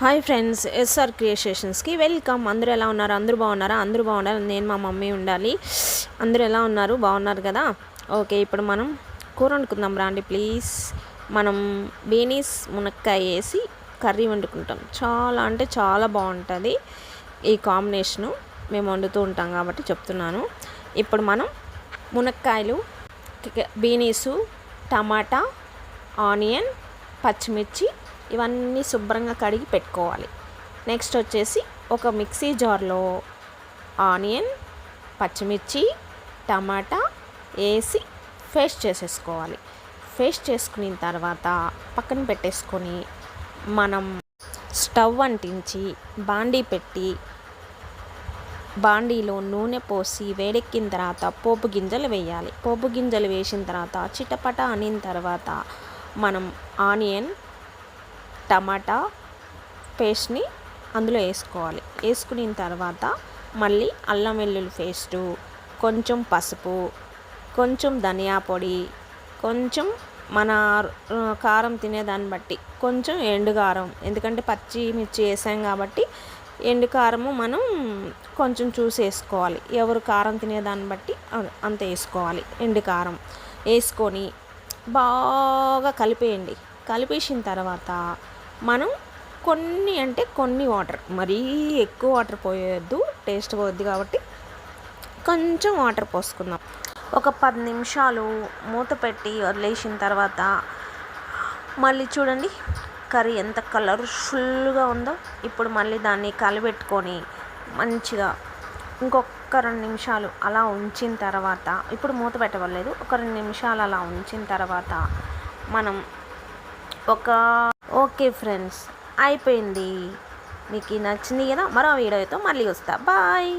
Hi friends SR క్రియేషన్స్కి welcome. అందరూ ఎలా ఉన్నారు? అందరూ బాగున్నారా? అందరూ బాగున్నారు నేను మా మమ్మీ ఉండాలి. అందరూ ఎలా ఉన్నారు? బాగున్నారు కదా? ఓకే ఇప్పుడు మనం కూర వండుకుందాం రాండి ప్లీజ్. మనం బీనీస్ మునక్కాయ వేసి కర్రీ వండుకుంటాం. చాలా అంటే చాలా బాగుంటుంది ఈ కాంబినేషను. మేము వండుతూ ఉంటాం కాబట్టి చెప్తున్నాను. ఇప్పుడు మనం మునక్కాయలు బీనీసు టమాటా ఆనియన్ పచ్చిమిర్చి ఇవన్నీ శుభ్రంగా కడిగి పెట్టుకోవాలి. నెక్స్ట్ వచ్చేసి ఒక మిక్సీ జార్లో ఆనియన్ పచ్చిమిర్చి టమాటా వేసి పేస్ట్ చేసేసుకోవాలి. పేస్ట్ చేసుకున్న తర్వాత పక్కన పెట్టేసుకొని మనం స్టవ్ అంటించి బాండీ పెట్టి బాండీలో నూనె పోసి వేడెక్కిన తర్వాత పోపు గింజలు వేయాలి. పోపు గింజలు వేసిన తర్వాత చిటపట అనిన తర్వాత మనం ఆనియన్ టమాటా పేస్ట్ని అందులో వేసుకోవాలి. వేసుకున్న తర్వాత మళ్ళీ అల్లం వెల్లుల్లి పేస్టు కొంచెం పసుపు కొంచెం ధనియా పొడి కొంచెం మన కారం తినేదాన్ని బట్టి కొంచెం ఎండు కారం. ఎందుకంటే పచ్చిమిర్చి వేసాం కాబట్టి ఎండు కారము మనం కొంచెం చూసి వేసుకోవాలి. ఎవరు కారం తినేదాన్ని బట్టి అంత వేసుకోవాలి. ఎండు కారం వేసుకొని బాగా కలిపేయండి. కలిపేసిన తర్వాత మనం కొన్ని అంటే కొన్ని వాటర్ మరీ ఎక్కువ వాటర్ పోయొద్దు టేస్ట్ పోద్ది కాబట్టి కొంచెం వాటర్ పోసుకుందాం. ఒక పది నిమిషాలు మూత పెట్టి వదిలేసిన తర్వాత మళ్ళీ చూడండి కర్రీ ఎంత కలర్ఫుల్గా ఉందో. ఇప్పుడు మళ్ళీ దాన్ని కలిపెట్టుకొని మంచిగా ఇంకొక రెండు నిమిషాలు అలా ఉంచిన తర్వాత ఇప్పుడు మూత పెట్టవలేదు ఒక రెండు నిమిషాలు అలా ఉంచిన తర్వాత మనం ఒక ఓకే ఫ్రెండ్స్ అయిపోయింది. మీకు నచ్చింది కదా మరో వీడియోతో మళ్ళీ వస్తా. బాయ్.